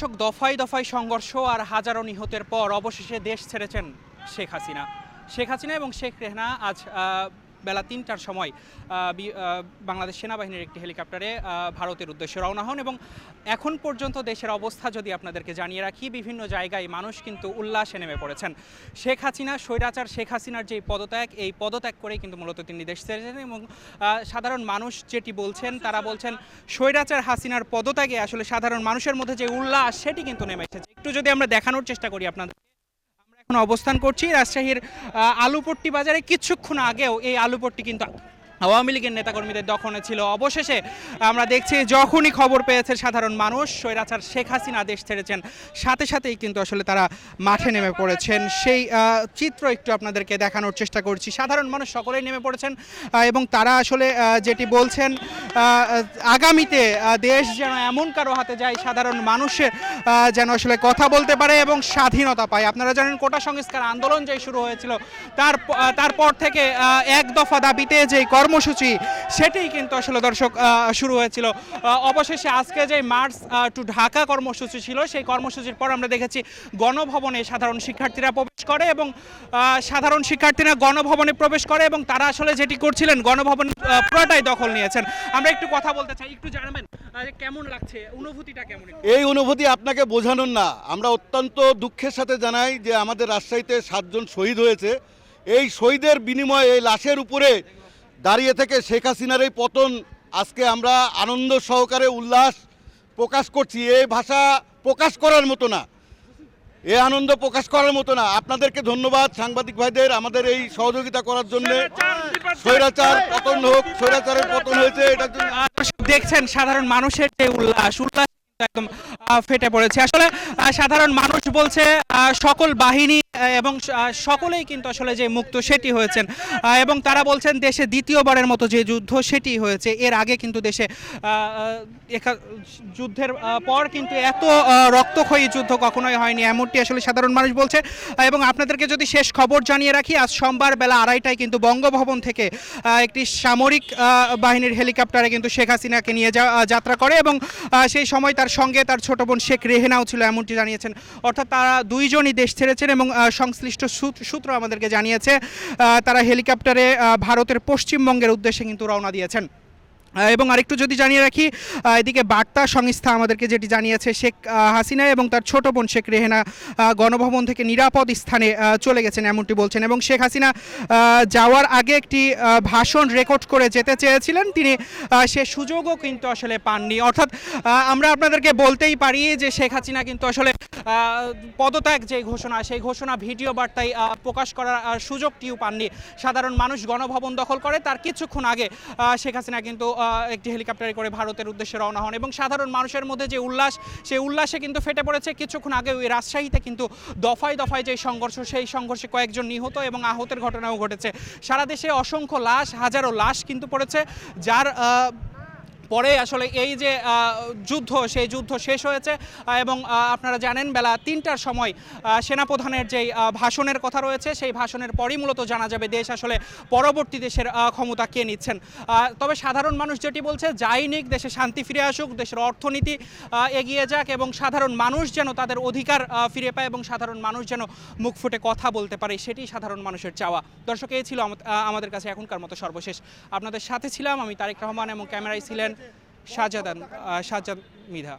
দর্শক দফায় দফায় সংঘর্ষ আর হাজারো নিহতের পর অবশেষে দেশ ছেড়েছেন শেখ হাসিনা। শেখ হাসিনা এবং শেখ রেহনা আজ বেলা তিনটার সময় বাংলাদেশ সেনাবাহিনীর একটি হেলিকপ্টারে ভারতের উদ্দেশ্যে রওনা হন এবং এখন পর্যন্ত দেশের অবস্থা যদি আপনাদেরকে জানিয়ে রাখি, বিভিন্ন জায়গায় মানুষ কিন্তু উল্লাসে নেমে পড়েছেন। শেখ হাসিনা, স্বৈরাচার শেখ হাসিনার যে পদত্যাগ, এই পদত্যাগ করেই কিন্তু মূলত তিনি দেশ ছেড়েছেন এবং সাধারণ মানুষ যেটি বলছেন, তারা বলছেন স্বৈরাচার হাসিনার পদত্যাগে আসলে সাধারণ মানুষের মধ্যে যে উল্লাস, সেটি কিন্তু নেমে এসেছে। একটু যদি আমরা দেখানোর চেষ্টা করি আপনাদের। এখন অবস্থান করছি রাজশাহীর আলুপট্টি বাজারে। কিছুক্ষণ আগেও এই আলুপট্টি কিন্তু আওয়ামী লীগের নেতাকর্মীদের দখলে ছিল। অবশেষে আমরা দেখছি যখনই খবর পেয়েছে সাধারণ মানুষ, স্বৈরাচার শেখ হাসিনা দেশ ছেড়েছেন। সাথে সাথেই কিন্তু আসলে তারা মাঠে নেমে পড়েছেন। সেই চিত্র একটু আপনাদেরকে দেখানোর চেষ্টা করছি। সাধারণ মানুষ সকলেই নেমে পড়েছেন এবং তারা আসলে যেটি বলছেন আগামীতে দেশ যেন এমন কারও হাতে যায়, সাধারণ মানুষের যেন আসলে কথা বলতে পারে এবং স্বাধীনতা পায়। আপনারা জানেন, কোটা সংস্কার আন্দোলন যে শুরু হয়েছিল, তার তারপর থেকে এক দফা দাবিতে যে কর্মসূচি, সেটাই কিন্তু আসলে দর্শক শুরু হয়েছিল। অবশেষে আজকে যে মার্চ টু ঢাকা কর্মসূচি ছিল, সেই কর্মসূচির পর আমরা দেখেছি, গণভবনে সাধারণ শিক্ষার্থীরা প্রবেশ করে এবং সাধারণ শিক্ষার্থীরা গণভবনে প্রবেশ করে এবং তারা আসলে যেটি করছিলেন, গণভবন পুরোটাই দখল নিয়েছেন। আমরা একটু কথা বলতে চাই, একটু জানাবেন কেমন লাগছে, অনুভূতিটা কেমন এই অনুভূতি আপনাকে বোঝানোর না। আমরা অত্যন্ত দুঃখের সাথে জানাই যে আমাদের রাজশাহীতে সাতজন শহীদ হয়েছে। এই শহীদের বিনিময়ে, এই লাশের উপরে দাঁড়িয়ে থেকে শেখ হাসিনার এই পতন, আজকে আমরা আনন্দ সহকারে উল্লাস প্রকাশ করছি। এই ভাষা প্রকাশ করার মতো না। এ আনন্দ প্রকাশ করার মতো না। আপনাদেরকে ধন্যবাদ সাংবাদিক ভাইদের আমাদের এই সহযোগিতা করার জন্য। স্বৈরাচার পতন হোক, স্বৈরাচারের পতন হয়েছে এটার জন্য দেখছেন, সাধারণ মানুষের যে উল্লাস উল্লাস একদম ফেটে পড়েছে। আসলে সাধারণ মানুষ বলছে সকল বাহিনী এবং সকলেই কিন্তু আসলে যে মুক্ত সেটি হয়েছেন। এবং তারা বলছেন দেশে দ্বিতীয়বারের মতো যে যুদ্ধ সেটি হয়েছে। এর আগে কিন্তু দেশে যুদ্ধের পর কিন্তু এত রক্তক্ষয়ী যুদ্ধ কখনোই হয়নি, এমনটি আসলে সাধারণ মানুষ বলছে। এবং আপনাদেরকে যদি শেষ খবর জানিয়ে রাখি, আজ সোমবার বেলা আড়াইটায় কিন্তু বঙ্গভবন থেকে একটি সামরিক বাহিনীর হেলিকপ্টারে কিন্তু শেখ হাসিনাকে নিয়ে যাত্রা করে এবং সেই সময় তার সঙ্গে তার ছোট বোন শেখ রেহেনাও ছিল, এমনটি জানিয়েছেন। অর্থাৎ তারা দুইজনই দেশ ছেড়েছেন এবং সংশ্লিষ্ট সূত- সূত্র আমাদেরকে জানিয়েছে তারা হেলিকপ্টারে ভারতের পশ্চিমবঙ্গের উদ্দেশ্যে কিন্তু রওনা দিয়েছেন। এবং আরেকটু যদি জানিয়ে রাখি এদিকে বার্তা সংস্থা আমাদেরকে যেটি জানিয়েছে, শেখ হাসিনা এবং তার ছোট বোন শেখ রেহেনা গণভবন থেকে নিরাপদ স্থানে চলে গেছেন এমনটি বলছেন। এবং শেখ হাসিনা যাওয়ার আগে একটি ভাষণ রেকর্ড করে যেতে চেয়েছিলেন। তিনি সে সুযোগও কিন্তু আসলে পাননি। অর্থাৎ আমরা আপনাদেরকে বলতেই পারি যে শেখ হাসিনা কিন্তু আসলে পদত্যাগ যে ঘোষণা, সেই ঘোষণা ভিডিও বার্তায় প্রকাশ করার সুযোগটিও পাননি। সাধারণ মানুষ গণভবন দখল করে। তার কিছুক্ষণ আগে শেখ হাসিনা কিন্তু একটি হেলিকপ্টারে করে ভারতের উদ্দেশ্যে রওনা হন এবং সাধারণ মানুষের মধ্যে যে উল্লাস সেই উল্লাসে কিন্তু ফেটে পড়েছে। কিছুক্ষণ আগে ওই রাজশাহীতে কিন্তু দফায় দফায় যে সংঘর্ষ, সেই সংঘর্ষে কয়েকজন নিহত এবং আহতের ঘটনাও ঘটেছে। সারা দেশে অসংখ্য লাশ, হাজারো লাশ কিন্তু পড়েছে, যার পরে আসলে এই যে যুদ্ধ, সেই যুদ্ধ শেষ হয়েছে এবং আপনারা জানেন বেলা তিনটার সময় সেনাপ্রধানের যেই ভাষণের কথা রয়েছে, সেই ভাষণের পরই মূলত জানা যাবে দেশ আসলে পরবর্তী দেশের ক্ষমতা কে নিচ্ছেন। তবে সাধারণ মানুষ যেটি বলছে, যাই নিক, দেশে শান্তি ফিরে আসুক, দেশের অর্থনীতি এগিয়ে যাক এবং সাধারণ মানুষ যেন তাদের অধিকার ফিরে পায় এবং সাধারণ মানুষ যেন মুখ ফুটে কথা বলতে পারে, সেটি সাধারণ মানুষের চাওয়া। দর্শক, এই ছিল আমাদের কাছে এখনকার মতো সর্বশেষ। আপনাদের সাথে ছিলাম আমি তারেক রহমান এবং ক্যামেরায় ছিলেন শাহজাদান শাহজাদ মিধা।